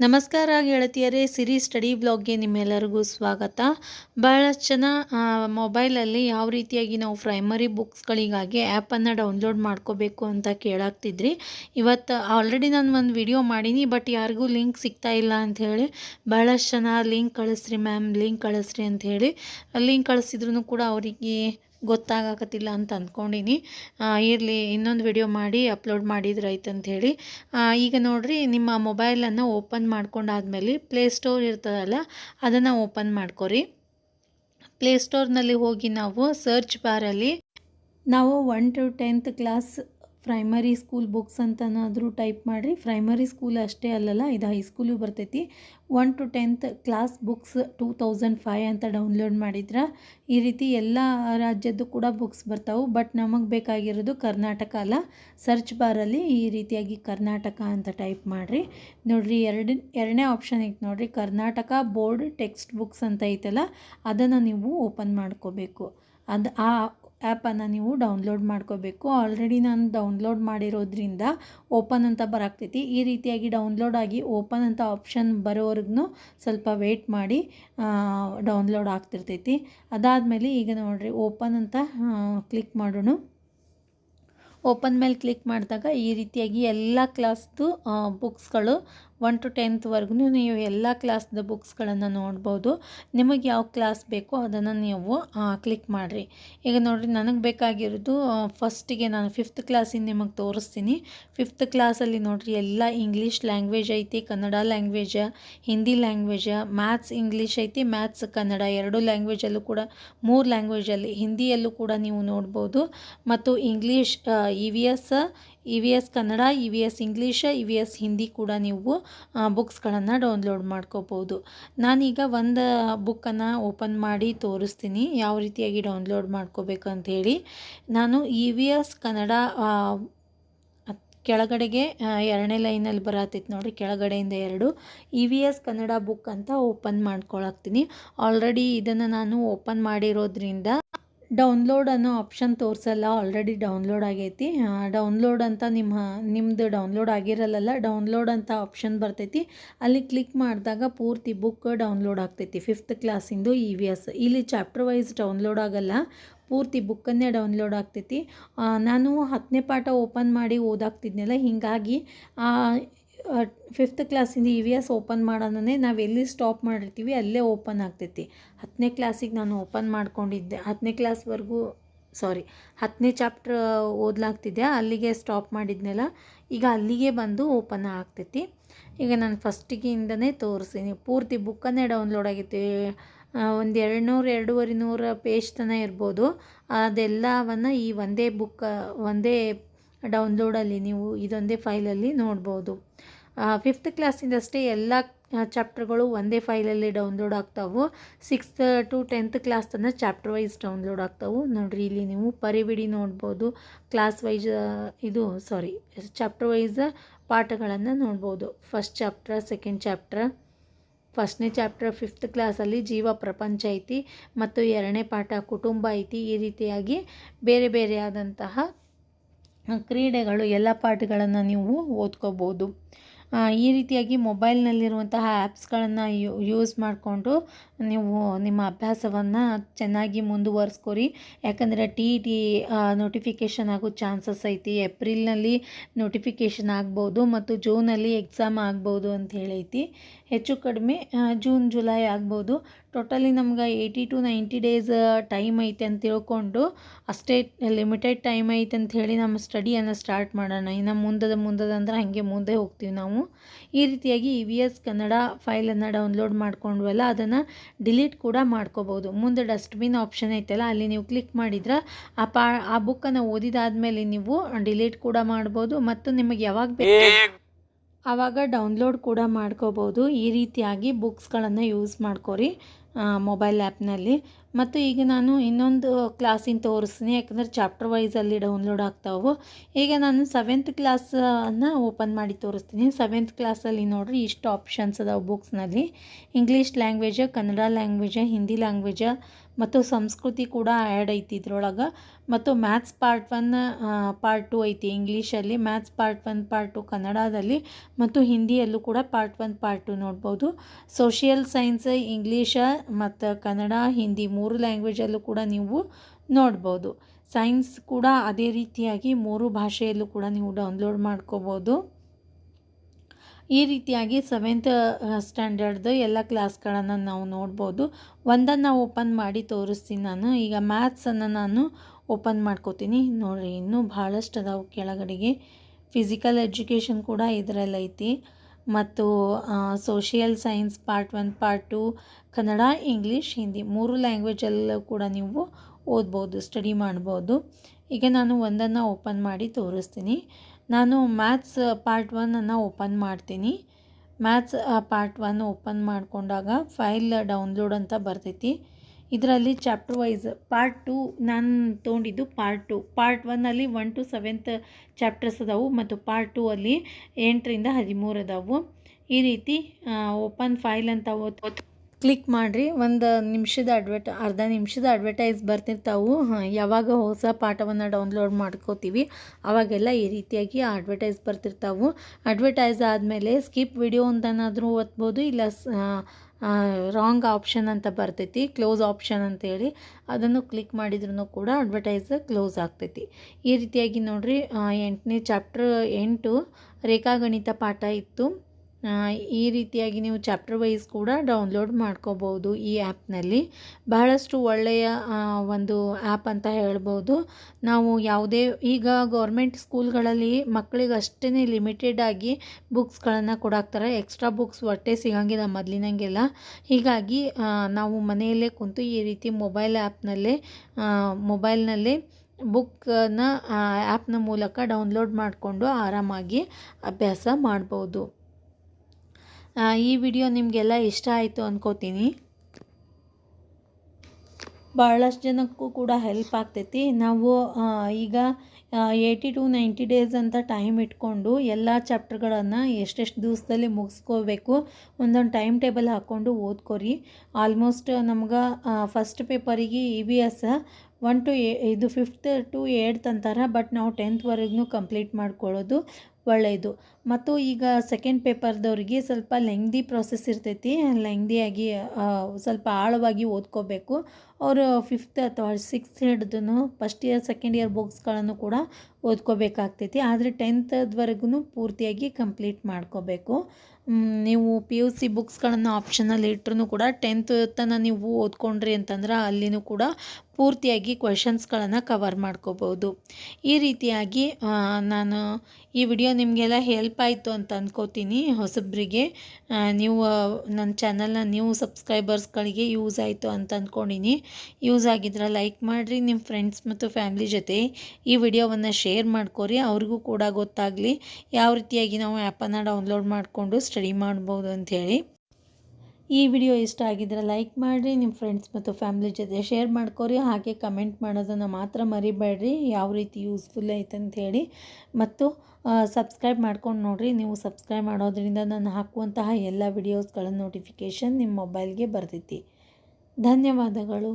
ನಮಸ್ಕಾರ ಗೆಳತಿಯರೇ ಸಿರಿ ಸ್ಟಡಿ ಬ್ಲಾಗ್ಗೆ ನಿಮ್ಮೆಲ್ಲರಿಗೂ ಸ್ವಾಗತ. ಭಾಳಷ್ಟು ಜನ ಮೊಬೈಲಲ್ಲಿ ಯಾವ ರೀತಿಯಾಗಿ ನಾವು ಪ್ರೈಮರಿ ಬುಕ್ಸ್ಗಳಿಗಾಗಿ ಆ್ಯಪನ್ನು ಡೌನ್ಲೋಡ್ ಮಾಡ್ಕೋಬೇಕು ಅಂತ ಕೇಳಾಗ್ತಿದ್ರಿ. ಇವತ್ತು ಆಲ್ರೆಡಿ ನಾನು ಒಂದು ವಿಡಿಯೋ ಮಾಡೀನಿ ಬಟ್ ಯಾರಿಗೂ ಲಿಂಕ್ ಸಿಗ್ತಾ ಇಲ್ಲ ಅಂಥೇಳಿ ಭಾಳಷ್ಟು ಜನ ಲಿಂಕ್ ಕಳಿಸ್ರಿ ಮ್ಯಾಮ್ ಲಿಂಕ್ ಕಳಿಸ್ರಿ ಅಂಥೇಳಿ ಲಿಂಕ್ ಕಳಿಸಿದ್ರು ಕೂಡ ಅವರಿಗೆ ಗೊತ್ತಾಗಕತ್ತಿಲ್ಲ ಅಂತ ಅಂದ್ಕೊಂಡೀನಿ. ಇರಲಿ, ಇನ್ನೊಂದು ವಿಡಿಯೋ ಮಾಡಿ ಅಪ್ಲೋಡ್ ಮಾಡಿದ್ರೆ ಆಯ್ತು ಅಂಥೇಳಿ ಈಗ ನೋಡಿರಿ, ನಿಮ್ಮ ಮೊಬೈಲನ್ನು ಓಪನ್ ಮಾಡ್ಕೊಂಡಾದ್ಮೇಲೆ ಪ್ಲೇಸ್ಟೋರ್ ಇರ್ತದಲ್ಲ, ಅದನ್ನು ಓಪನ್ ಮಾಡ್ಕೊರಿ. ಪ್ಲೇಸ್ಟೋರ್ನಲ್ಲಿ ಹೋಗಿ ನಾವು ಸರ್ಚ್ ಬಾರಲ್ಲಿ ನಾವು one to tenth class primary school books ಅಂತನಾದರೂ type ಮಾಡಿರಿ. ಪ್ರೈಮರಿ ಸ್ಕೂಲ್ ಅಷ್ಟೇ ಅಲ್ಲಲ್ಲ, ಇದು ಹೈಸ್ಕೂಲು ಬರ್ತೈತಿ. One to tenth class books two thousand five ಅಂತ ಡೌನ್ಲೋಡ್ ಮಾಡಿದ್ರೆ ಈ ರೀತಿ ಎಲ್ಲ ರಾಜ್ಯದ್ದು ಕೂಡ ಬುಕ್ಸ್ ಬರ್ತಾವೆ. ಬಟ್ ನಮಗೆ ಬೇಕಾಗಿರೋದು ಕರ್ನಾಟಕ ಅಲ್ಲ. ಸರ್ಚ್ ಬಾರಲ್ಲಿ ಈ ರೀತಿಯಾಗಿ ಕರ್ನಾಟಕ ಅಂತ ಟೈಪ್ ಮಾಡಿರಿ. ನೋಡಿರಿ, ಎರಡು, ಎರಡನೇ ಆಪ್ಷನ್ ಐತೆ ನೋಡಿರಿ. ಕರ್ನಾಟಕ ಬೋರ್ಡ್ ಟೆಕ್ಸ್ಟ್ ಬುಕ್ಸ್ ಅಂತ ಐತಲ್ಲ, ಅದನ್ನು ನೀವು ಓಪನ್ ಮಾಡ್ಕೋಬೇಕು. ಅದು ಆ ಆ್ಯಪನ್ನು ನೀವು ಡೌನ್ಲೋಡ್ ಮಾಡ್ಕೋಬೇಕು. ಆಲ್ರೆಡಿ ನಾನು ಡೌನ್ಲೋಡ್ ಮಾಡಿರೋದ್ರಿಂದ ಓಪನ್ ಅಂತ ಬರಾಕ್ತೈತಿ. ಈ ರೀತಿಯಾಗಿ ಡೌನ್ಲೋಡ್ ಆಗಿ ಓಪನ್ ಅಂತ ಆಪ್ಷನ್ ಬರೋವರೆಗೂ ಸ್ವಲ್ಪ ವೆಯ್ಟ್ ಮಾಡಿ ಡೌನ್ಲೋಡ್ ಆಗ್ತಿರ್ತೈತಿ. ಅದಾದಮೇಲೆ ಈಗ ನೋಡಿರಿ, ಓಪನ್ ಅಂತ ಕ್ಲಿಕ್ ಮಾಡೋಣ. ಓಪನ್ ಮೇಲೆ ಕ್ಲಿಕ್ ಮಾಡಿದಾಗ ಈ ರೀತಿಯಾಗಿ ಎಲ್ಲ ಕ್ಲಾಸ್ದು ಬುಕ್ಸ್ಗಳು ಒನ್ ಟು ಟೆಂತ್ವರೆಗೂ ನೀವು ಎಲ್ಲ ಕ್ಲಾಸ್ದ ಬುಕ್ಸ್ಗಳನ್ನು ನೋಡ್ಬೋದು. ನಿಮಗೆ ಯಾವ ಕ್ಲಾಸ್ ಬೇಕೋ ಅದನ್ನು ನೀವು ಕ್ಲಿಕ್ ಮಾಡಿರಿ. ಈಗ ನೋಡಿರಿ, ನನಗೆ ಬೇಕಾಗಿರೋದು ಫಸ್ಟಿಗೆ ನಾನು ಫಿಫ್ತ್ ಕ್ಲಾಸಿಂದ ನಿಮಗೆ ತೋರಿಸ್ತೀನಿ. ಫಿಫ್ತ್ ಕ್ಲಾಸಲ್ಲಿ ನೋಡಿರಿ, ಎಲ್ಲ ಇಂಗ್ಲೀಷ್ ಲ್ಯಾಂಗ್ವೇಜ್ ಐತಿ, Kannada language, Hindi language, maths, English ಐತಿ, ಮ್ಯಾಥ್ಸ್, ಕನ್ನಡ ಎರಡು ಲ್ಯಾಂಗ್ವೇಜಲ್ಲೂ ಕೂಡ, ಮೂರು ಲ್ಯಾಂಗ್ವೇಜಲ್ಲಿ ಹಿಂದಿಯಲ್ಲೂ ಕೂಡ ನೀವು ನೋಡ್ಬೋದು. ಮತ್ತು English E V S E V S Kannada, E V S English, E V S Hindi ಕೂಡ ನೀವು ಬುಕ್ಸ್ಗಳನ್ನು ಡೌನ್ಲೋಡ್ ಮಾಡ್ಕೋಬೋದು. ನಾನೀಗ ಒಂದು ಬುಕ್ಕನ್ನು ಓಪನ್ ಮಾಡಿ ತೋರಿಸ್ತೀನಿ. ಯಾವ ರೀತಿಯಾಗಿ ಡೌನ್ಲೋಡ್ ಮಾಡ್ಕೋಬೇಕು ಅಂಥೇಳಿ ನಾನು ಇ ವಿ ಎಸ್ ಕನ್ನಡ ಕೆಳಗಡೆಗೆ ಎರಡನೇ ಲೈನಲ್ಲಿ ಬರತ್ತೈತೆ ನೋಡಿರಿ, ಕೆಳಗಡೆಯಿಂದ ಎರಡು. E V S Kannada book ಅಂತ ಓಪನ್ ಮಾಡ್ಕೊಳಕ್ತೀನಿ. ಆಲ್ರೆಡಿ ಇದನ್ನು ನಾನು ಓಪನ್ ಮಾಡಿರೋದ್ರಿಂದ ಡೌನ್ಲೋಡ್ ಅನ್ನೋ ಆಪ್ಷನ್ ತೋರಿಸಲ್ಲ ಆಲ್ರೆಡಿ ಡೌನ್ಲೋಡ್ ಆಗೈತಿ. ಡೌನ್ಲೋಡ್ ಅಂತ ನಿಮ್ಮ ನಿಮ್ಮದು ಡೌನ್ಲೋಡ್ ಆಗಿರಲ್ಲ ಡೌನ್ಲೋಡ್ ಅಂತ ಆಪ್ಷನ್ ಬರ್ತೈತಿ. ಅಲ್ಲಿ ಕ್ಲಿಕ್ ಮಾಡಿದಾಗ ಪೂರ್ತಿ ಬುಕ್ ಡೌನ್ಲೋಡ್ ಆಗ್ತೈತಿ. ಫಿಫ್ತ್ ಕ್ಲಾಸಿಂದು ಇ ವಿ ಎಸ್ ಇಲ್ಲಿ ಚಾಪ್ಟರ್ ವೈಸ್ ಡೌನ್ಲೋಡ್ ಆಗಲ್ಲ, ಪೂರ್ತಿ ಬುಕ್ಕನ್ನೇ ಡೌನ್ಲೋಡ್ ಆಗ್ತೈತಿ. ನಾನು ಹತ್ತನೇ ಪಾಠ ಓಪನ್ ಮಾಡಿ ಓದಾಗ್ತಿದ್ನಲ್ಲ ಹೀಗಾಗಿ ಫಿಫ್ತ್ ಕ್ಲಾಸಿಂದ ಇ ವಿ ಎಸ್ ಓಪನ್ ಮಾಡೋಣನೇ ನಾವು ಎಲ್ಲಿ ಸ್ಟಾಪ್ ಮಾಡಿರ್ತೀವಿ ಅಲ್ಲೇ ಓಪನ್ ಆಗ್ತೈತಿ. ಹತ್ತನೇ ಕ್ಲಾಸಿಗೆ ನಾನು ಓಪನ್ ಮಾಡ್ಕೊಂಡಿದ್ದೆ. ಹತ್ತನೇ ಕ್ಲಾಸ್ವರೆಗೂ ಸಾರಿ ಹತ್ತನೇ ಚಾಪ್ಟ್ರ್ ಓದ್ಲಾಗ್ತಿದ್ದೆ. ಅಲ್ಲಿಗೆ ಸ್ಟಾಪ್ ಮಾಡಿದ್ನೆಲ್ಲ, ಈಗ ಅಲ್ಲಿಗೆ ಬಂದು ಓಪನ್ ಆಗ್ತೈತಿ. ಈಗ ನಾನು ಫಸ್ಟಿಗಿಂದನೇ ತೋರಿಸ್ತೀನಿ ಪೂರ್ತಿ ಬುಕ್ಕನ್ನೇ ಡೌನ್ಲೋಡ್ ಆಗೈತಿ ಒಂದು ಎರಡು ನೂರು ಎರಡೂವರೆ ನೂರ ಪೇಜ್ ತನಕ ಇರ್ಬೋದು. ಅದೆಲ್ಲವನ್ನು ಈ ಒಂದೇ ಬುಕ್ಕ ಒಂದೇ ಡೌನ್ಲೋಡಲ್ಲಿ ನೀವು ಇದೊಂದೇ ಫೈಲಲ್ಲಿ ನೋಡ್ಬೋದು. ಫಿಫ್ತ್ ಕ್ಲಾಸಿಂದಷ್ಟೇ ಎಲ್ಲ ಚಾಪ್ಟರ್ಗಳು ಒಂದೇ ಫೈಲಲ್ಲಿ ಡೌನ್ಲೋಡ್ ಆಗ್ತಾವು. ಸಿಕ್ಸ್ತ್ ಟು ಟೆಂತ್ ಕ್ಲಾಸ್ ತನಕ ಚಾಪ್ಟರ್ ವೈಸ್ ಡೌನ್ಲೋಡ್ ಆಗ್ತಾವು. ನೋಡಿರಿ, ಇಲ್ಲಿ ನೀವು ಪರಿಬಿಡಿ ನೋಡ್ಬೋದು ಕ್ಲಾಸ್ ವೈಸ್ ಇದು ಸಾರಿ ಚಾಪ್ಟರ್ ವೈಸ್ ಪಾಠಗಳನ್ನು ನೋಡ್ಬೋದು. ಫಸ್ಟ್ ಚಾಪ್ಟರ್ ಸೆಕೆಂಡ್ ಚಾಪ್ಟರ್ ಫಸ್ಟ್ನೇ ಚಾಪ್ಟರ್ ಫಿಫ್ತ್ ಕ್ಲಾಸಲ್ಲಿ ಜೀವ, ಪ್ರಪಂಚ ಐತಿ, ಮತ್ತು ಎರಡನೇ ಪಾಠ ಕುಟುಂಬ ಐತಿ. ಈ ರೀತಿಯಾಗಿ ಬೇರೆ ಬೇರೆ ಆದಂತಹ ಕ್ರೀಡೆಗಳು, ಎಲ್ಲ ಪಾಠಗಳನ್ನು ನೀವು ಓದ್ಕೋಬೋದು. ಈ ರೀತಿಯಾಗಿ ಮೊಬೈಲ್ನಲ್ಲಿರುವಂತಹ ಆ್ಯಪ್ಸ್ಗಳನ್ನು ಯೂಸ್ ಮಾಡಿಕೊಂಡು ನೀವು ನಿಮ್ಮ ಅಭ್ಯಾಸವನ್ನು ಚೆನ್ನಾಗಿ ಮುಂದುವರಿಸ್ಕೊರಿ. ಯಾಕಂದರೆ ಟಿ ಟಿ ನೋಟಿಫಿಕೇಷನ್ ಆಗೋ ಚಾನ್ಸಸ್ ಐತಿ. ಏಪ್ರಿಲ್ನಲ್ಲಿ ನೋಟಿಫಿಕೇಷನ್ ಆಗ್ಬೋದು ಮತ್ತು ಜೂನಲ್ಲಿ ಎಕ್ಸಾಮ್ ಆಗ್ಬೋದು ಅಂತ ಹೇಳೈತಿ. ಹೆಚ್ಚು ಕಡಿಮೆ ಜೂನ್, ಜುಲೈ ಆಗ್ಬೋದು. ಟೋಟಲಿ ನಮ್ಗೆ eighty to ninety days time ಐತೆ ಅಂತ ತಿಳ್ಕೊಂಡು, ಅಷ್ಟೇ, ಲಿಮಿಟೆಡ್ ಟೈಮ್ ಐತೆ ಅಂತ ಹೇಳಿ ನಮ್ಮ ಸ್ಟಡಿಯನ್ನು ಸ್ಟಾರ್ಟ್ ಮಾಡೋಣ. ಇನ್ನು ಮುಂದದ ಮುಂದದ ಅಂದ್ರೆ ಹಾಗೆ ಮುಂದೆ ಹೋಗ್ತೀವಿ ನಾವು. ಈ ರೀತಿಯಾಗಿ ಇ ವಿ ಎಸ್ ಕನ್ನಡ ಫೈಲನ್ನು ಡೌನ್ಲೋಡ್ ಮಾಡ್ಕೊಂಡ್ವಲ್ಲ, ಅದನ್ನು ಡಿಲೀಟ್ ಕೂಡ ಮಾಡ್ಕೋಬೋದು. ಮುಂದೆ ಡಸ್ಟ್ಬಿನ್ ಆಪ್ಷನ್ ಐತಲ್ಲ, ಅಲ್ಲಿ ನೀವು ಕ್ಲಿಕ್ ಮಾಡಿದ್ರೆ ಆ ಪಾ, ಆ ಬುಕ್ಕನ್ನು ಓದಿದಾದ್ಮೇಲೆ ನೀವು ಡಿಲೀಟ್ ಕೂಡ ಮಾಡ್ಬೋದು. ಮತ್ತು ನಿಮಗೆ ಯಾವಾಗ ಬೇಕು ಆವಾಗ ಡೌನ್ಲೋಡ್ ಕೂಡ ಮಾಡ್ಕೋಬೋದು. ಈ ರೀತಿಯಾಗಿ ಬುಕ್ಸ್ಗಳನ್ನು ಯೂಸ್ ಮಾಡ್ಕೊರಿ ಮೊಬೈಲ್ ಆ್ಯಪ್ನಲ್ಲಿ ಮತ್ತು ಈಗ ನಾನು ಇನ್ನೊಂದು ಕ್ಲಾಸಿಂದ ತೋರಿಸ್ತೀನಿ. ಯಾಕಂದರೆ ಚಾಪ್ಟರ್ ವೈಸಲ್ಲಿ ಡೌನ್ಲೋಡ್ ಆಗ್ತಾವೆ. ಈಗ ನಾನು ಸೆವೆಂತ್ ಕ್ಲಾಸನ್ನು ಓಪನ್ ಮಾಡಿ ತೋರಿಸ್ತೀನಿ. ಸೆವೆಂತ್ ಕ್ಲಾಸಲ್ಲಿ ನೋಡಿರಿ ಇಷ್ಟು ಆಪ್ಷನ್ಸ್ ಅದಾವೆ ಬುಕ್ಸ್ನಲ್ಲಿ English language Kannada language Hindi language ಮತ್ತು ಸಂಸ್ಕೃತಿ ಕೂಡ ಆ್ಯಡ್ ಐತಿ ಇದ್ರೊಳಗೆ. ಮತ್ತು maths part one part two ಐತಿ ಇಂಗ್ಲೀಷಲ್ಲಿ maths part one part two ಕನ್ನಡದಲ್ಲಿ. ಮತ್ತು ಹಿಂದಿಯಲ್ಲೂ ಕೂಡ ಪಾರ್ಟ್ ಒನ್ ಪಾರ್ಟ್ ಟು ನೋಡ್ಬೋದು. ಸೋಷಿಯಲ್ ಸೈನ್ಸ್ ಇಂಗ್ಲೀಷ ಮತ್ತು ಕನ್ನಡ, ಹಿಂದಿ ಮೂರು ಲ್ಯಾಂಗ್ವೇಜಲ್ಲೂ ಕೂಡ ನೀವು ನೋಡ್ಬೋದು. ಸೈನ್ಸ್ ಕೂಡ ಅದೇ ರೀತಿಯಾಗಿ ಮೂರು ಭಾಷೆಯಲ್ಲೂ ಕೂಡ ನೀವು ಡೌನ್ಲೋಡ್ ಮಾಡ್ಕೋಬೋದು. ಈ ರೀತಿಯಾಗಿ ಸೆವೆಂತ್ ಸ್ಟ್ಯಾಂಡರ್ಡ್ದು ಎಲ್ಲ ಕ್ಲಾಸ್ಗಳನ್ನು ನಾವು ನೋಡ್ಬೋದು. ಒಂದನ್ನು ಓಪನ್ ಮಾಡಿ ತೋರಿಸ್ತೀನಿ ನಾನು. ಈಗ ಮ್ಯಾಥ್ಸನ್ನು ನಾನು ಓಪನ್ ಮಾಡ್ಕೋತೀನಿ. ನೋಡಿರಿ, ಇನ್ನೂ ಭಾಳಷ್ಟು ಅದಾವು ಕೆಳಗಡೆಗೆ. ಫಿಸಿಕಲ್ ಎಜುಕೇಷನ್ ಕೂಡ ಇದರಲ್ಲಿ ಐತಿ. ಮತ್ತು social science part one part two Kannada English Hindi ಮೂರು ಲ್ಯಾಂಗ್ವೇಜಲ್ಲೂ ಕೂಡ ನೀವು ಓದ್ಬೋದು ಸ್ಟಡಿ ಮಾಡ್ಬೋದು. ಈಗ ನಾನು ಒಂದನ್ನು ಓಪನ್ ಮಾಡಿ ತೋರಿಸ್ತೀನಿ. ನಾನು ಮ್ಯಾಥ್ಸ್ ಪಾರ್ಟ್ ಒನ್ನನ್ನು ಓಪನ್ ಮಾಡ್ತೀನಿ. ಮ್ಯಾಥ್ಸ್ ಪಾರ್ಟ್ ಒನ್ ಓಪನ್ ಮಾಡಿಕೊಂಡಾಗ ಫೈಲ್ ಡೌನ್ಲೋಡ್ ಅಂತ ಬರ್ತೈತಿ. ಇದರಲ್ಲಿ ಚಾಪ್ಟರ್ ವೈಸ್ ಪಾರ್ಟ್ ಟು ನಾನು ತೊಗೊಂಡಿದ್ದು ಪಾರ್ಟ್ ಟು. ಪಾರ್ಟ್ ಒನ್ನಲ್ಲಿ ಒನ್ ಟು ಸೆವೆಂತ್ ಚಾಪ್ಟರ್ಸ್ ಅದಾವು ಮತ್ತು ಪಾರ್ಟ್ ಟು ಅಲ್ಲಿ ಎಂಟರಿಂದ ಹದಿಮೂರು ಅದಾವು. ಈ ರೀತಿ ಓಪನ್ ಫೈಲ್ ಅಂತ ಓದ್ ಕ್ಲಿಕ್ ಮಾಡಿರಿ, ಒಂದು ನಿಮಿಷದ ಅಡ್ವರ್ಟ್ ಅರ್ಧ ನಿಮಿಷದ ಅಡ್ವರ್ಟೈಸ್ ಬರ್ತಿರ್ತಾವು. ಯಾವಾಗ ಹೊಸ ಪಾಠವನ್ನು ಡೌನ್ಲೋಡ್ ಮಾಡ್ಕೋತೀವಿ, ಅವಾಗೆಲ್ಲ ಈ ರೀತಿಯಾಗಿ ಅಡ್ವರ್ಟೈಸ್ ಬರ್ತಿರ್ತಾವು. ಅಡ್ವರ್ಟೈಸ್ ಆದಮೇಲೆ ಸ್ಕಿಪ್ ವಿಡಿಯೋ ಅಂತನಾದರೂ ಓದ್ಬೋದು, ಇಲ್ಲ ರಾಂಗ್ ಆಪ್ಷನ್ ಅಂತ ಬರ್ತೈತಿ ಕ್ಲೋಸ್ ಆಪ್ಷನ್ ಅಂತೇಳಿ, ಅದನ್ನು ಕ್ಲಿಕ್ ಮಾಡಿದ್ರೂ ಕೂಡ ಅಡ್ವರ್ಟೈಸ್ ಕ್ಲೋಸ್ ಆಗ್ತೈತಿ. ಈ ರೀತಿಯಾಗಿ ನೋಡಿರಿ ಎಂಟನೇ ಚಾಪ್ಟರ್ ಎಂಟು ರೇಖಾಗಣಿತ ಪಾಠ ಇತ್ತು. ಈ ರೀತಿಯಾಗಿ ನೀವು ಚಾಪ್ಟರ್ ವೈಸ್ ಕೂಡ ಡೌನ್ಲೋಡ್ ಮಾಡ್ಕೋಬೋದು ಈ ಆ್ಯಪ್ನಲ್ಲಿ. ಬಹಳಷ್ಟು ಒಳ್ಳೆಯ ಒಂದು ಆ್ಯಪ್ ಅಂತ ಹೇಳ್ಬೋದು. ನಾವು ಯಾವುದೇ, ಈಗ ಗೌರ್ಮೆಂಟ್ ಸ್ಕೂಲ್ಗಳಲ್ಲಿ ಮಕ್ಕಳಿಗೆ ಅಷ್ಟೇ ಲಿಮಿಟೆಡ್ ಆಗಿ ಬುಕ್ಸ್ಗಳನ್ನು ಕೊಡಾಕ್ತಾರೆ. ಎಕ್ಸ್ಟ್ರಾ ಬುಕ್ಸ್ ಒಟ್ಟೆ ಸಿಗಂಗಿಲ್ಲ ಮೊದಲಿನಂಗೆಲ್ಲ. ಹೀಗಾಗಿ ನಾವು ಮನೆಯಲ್ಲೇ ಕುಂತು ಈ ರೀತಿ ಮೊಬೈಲ್ ಆ್ಯಪ್ನಲ್ಲೇ ಮೊಬೈಲ್ನಲ್ಲೇ ಬುಕ್ಕನ್ನು ಆ್ಯಪ್ನ ಮೂಲಕ ಡೌನ್ಲೋಡ್ ಮಾಡಿಕೊಂಡು ಆರಾಮಾಗಿ ಅಭ್ಯಾಸ ಮಾಡ್ಬೋದು. ಈ ವಿಡಿಯೋ ನಿಮಗೆಲ್ಲ ಇಷ್ಟ ಆಯಿತು ಅಂದ್ಕೋತೀನಿ ಭಾಳಷ್ಟು ಜನಕ್ಕೂ ಕೂಡ ಹೆಲ್ಪ್ ಆಗ್ತೈತಿ. ನಾವು ಈಗ ಏಯ್ಟಿ ಟು ನೈಂಟಿ ಡೇಸ್ ಅಂತ ಟೈಮ್ ಇಟ್ಕೊಂಡು ಎಲ್ಲ ಚಾಪ್ಟರ್ಗಳನ್ನು ಎಷ್ಟೆಷ್ಟು ದಿವಸದಲ್ಲಿ ಮುಗಿಸ್ಕೋಬೇಕು ಒಂದೊಂದು ಟೈಮ್ ಟೇಬಲ್ ಹಾಕ್ಕೊಂಡು ಓದ್ಕೋರಿ. ಆಲ್ಮೋಸ್ಟ್ ನಮ್ಗೆ first ಪೇಪರಿಗೆ E V S one to ಏ ಇದು ಫಿಫ್ತ್ ಟು ಏಯ್ಟ್ ಅಂತಾರೆ ಬಟ್ ನಾವು ಟೆಂತ್ವರೆಗೂ ಕಂಪ್ಲೀಟ್ ಮಾಡ್ಕೊಳ್ಳೋದು. ಒಳ್ಳೆಯದು ಮತ್ತು ಈಗ ಸೆಕೆಂಡ್ ಪೇಪರ್ದವ್ರಿಗೆ ಸ್ವಲ್ಪ ಲೆಂಗ್ದಿ ಪ್ರೊಸೆಸ್ ಇರ್ತೈತಿ. ಲೆಂಗ್ದಿಯಾಗಿ ಸ್ವಲ್ಪ ಆಳವಾಗಿ ಓದ್ಕೋಬೇಕು. ಅವರು ಫಿಫ್ತ್ ಅಥವಾ ಸಿಕ್ಸ್ತ್ ಹಿಡ್ದು ಫಸ್ಟ್ ಇಯರ್ ಸೆಕೆಂಡ್ ಇಯರ್ ಬುಕ್ಸ್ಗಳನ್ನು ಕೂಡ ಓದ್ಕೋಬೇಕಾಗ್ತೈತಿ. ಆದರೆ ಟೆಂತ್ವರೆಗೂ ಪೂರ್ತಿಯಾಗಿ ಕಂಪ್ಲೀಟ್ ಮಾಡ್ಕೋಬೇಕು. ನೀವು ಪಿ ಯು ಸಿ ಬುಕ್ಸ್ಗಳನ್ನು ಆಪ್ಷನಲ್ಲಿ ಇಟ್ಟರೂ ಕೂಡ ಟೆಂತ್ ತನಕ ನೀವು ಓದ್ಕೊಂಡ್ರಿ ಅಂತಂದ್ರೆ ಅಲ್ಲಿನೂ ಕೂಡ ಪೂರ್ತಿಯಾಗಿ ಕ್ವೆಶನ್ಸ್ಗಳನ್ನು ಕವರ್ ಮಾಡ್ಕೋಬೋದು. ಈ ರೀತಿಯಾಗಿ ನಾನು ಈ ವಿಡಿಯೋ ನಿಮಗೆಲ್ಲ ಹೆಲ್ಪ್ ಆಯಿತು ಅಂತ ಅಂದ್ಕೋತೀನಿ ಹೊಸಬ್ರಿಗೆ. ನೀವು ನನ್ನ ಚಾನಲ್ನ ನ್ಯೂ ಸಬ್ಸ್ಕ್ರೈಬರ್ಸ್ಗಳಿಗೆ ಯೂಸ್ ಆಯಿತು ಅಂತ ಅಂದ್ಕೊಂಡಿನಿ ಯೂಸ್ ಆಗಿದ್ರೆ ಲೈಕ್ ಮಾಡಿರಿ ನಿಮ್ಮ ಫ್ರೆಂಡ್ಸ್ ಮತ್ತು ಫ್ಯಾಮ್ಲಿ ಜೊತೆ ಈ ವಿಡಿಯೋವನ್ನು ಶೇರ್ ಮಾಡ್ಕೊರಿ, ಅವ್ರಿಗೂ ಕೂಡ ಗೊತ್ತಾಗಲಿ. ಯಾವ ರೀತಿಯಾಗಿ ನಾವು ಆ್ಯಪನ್ನು ಡೌನ್ಲೋಡ್ ಮಾಡಿಕೊಂಡು ಸ್ಟಡಿ ಮಾಡ್ಬೋದು ಅಂಥೇಳಿ. ಈ ವಿಡಿಯೋ ಇಷ್ಟ ಆಗಿದ್ರೆ ಲೈಕ್ ಮಾಡಿರಿ ನಿಮ್ಮ ಫ್ರೆಂಡ್ಸ್ ಮತ್ತು ಫ್ಯಾಮ್ಲಿ ಜೊತೆ ಶೇರ್ ಮಾಡ್ಕೋರಿ, ಹಾಗೆ ಕಮೆಂಟ್ ಮಾಡೋದನ್ನು ಮಾತ್ರ ಮರಿಬೇಡ್ರಿ, ಯಾವ ರೀತಿ ಯೂಸ್ಫುಲ್ ಐತೆ ಅಂಥೇಳಿ. ಮತ್ತು ಸಬ್ಸ್ಕ್ರೈಬ್ ಮಾಡ್ಕೊಂಡು ನೋಡಿರಿ, ನೀವು ಸಬ್ಸ್ಕ್ರೈಬ್ ಮಾಡೋದ್ರಿಂದ ನಾನು ಹಾಕುವಂತಹ ಎಲ್ಲ ವಿಡಿಯೋಸ್ಗಳ ನೋಟಿಫಿಕೇಷನ್ ನಿಮ್ಮ ಮೊಬೈಲ್ಗೆ ಬರ್ತೈತಿ. ಧನ್ಯವಾದಗಳು.